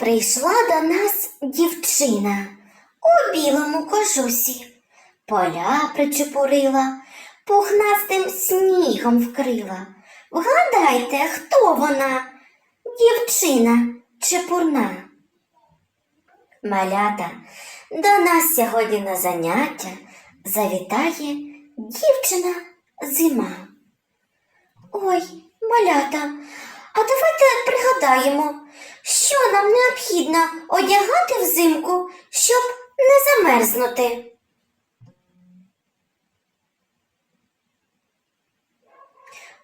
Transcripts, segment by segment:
Прийшла до нас дівчина у білому кожусі, поля причепурила, пухнастим снігом вкрила. Вгадайте, хто вона? Дівчина чепурна. Малята, до нас сьогодні на заняття завітає дівчина зима. Ой, малята, а давайте пригадаємо, що нам необхідно одягати взимку, щоб не замерзнути.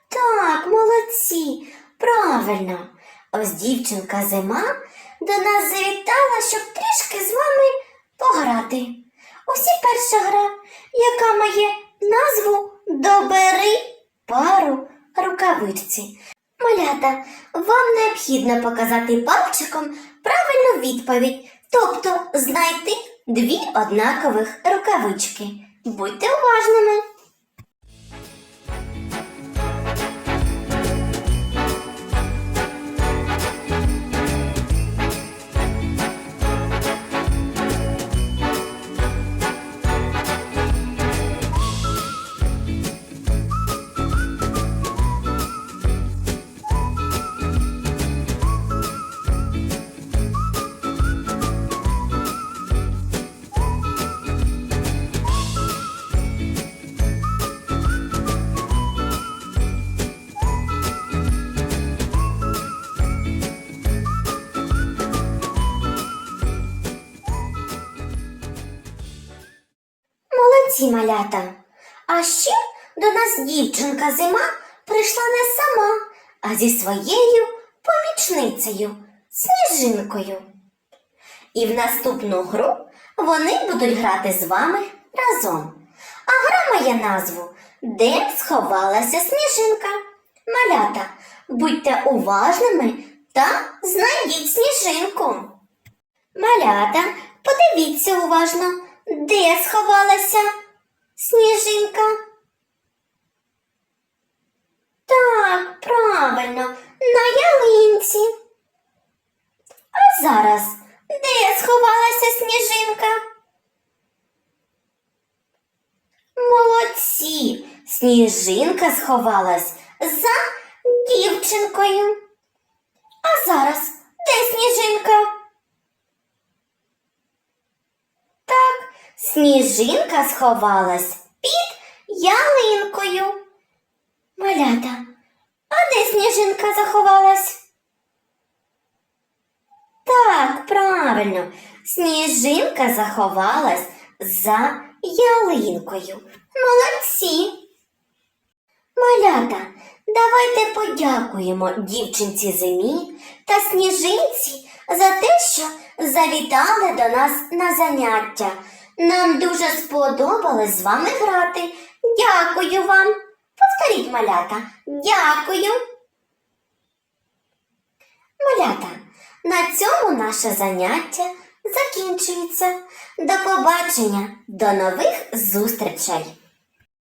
Так, молодці, правильно. Ось дівчинка зима до нас завітала, щоб трішки з вами пограти. Ось і перша гра, яка має назву Добери пару рукавичці. Малята, вам необхідно показати пальчиком правильну відповідь, тобто знайти дві однакових рукавички. Будьте уважними. Молодці малята. А ще до нас дівчинка зима прийшла не сама, а зі своєю помічницею, сніжинкою. І в наступну гру вони будуть грати з вами разом. А гра має назву Де сховалася сніжинка? Малята, будьте уважними та знайдіть сніжинку. Малята, подивіться уважно, де сховалася сніжинка. Так, правильно, на ялинці. А зараз де сховалася сніжинка? Молодці! Сніжинка сховалась за дівчинкою. А зараз де сніжинка? Так, сніжинка сховалась під ялинкою. Малята, а де сніжинка заховалась? Так, правильно, сніжинка заховалась за ялинкою. Молодці. Малята, давайте подякуємо дівчинці зимі та сніжинці за те, що завітали до нас на заняття. Нам дуже сподобалось з вами грати. Дякую вам. Повторіть, малята. Дякую. Малята, на цьому наше заняття закінчується. До побачення, до нових зустрічей!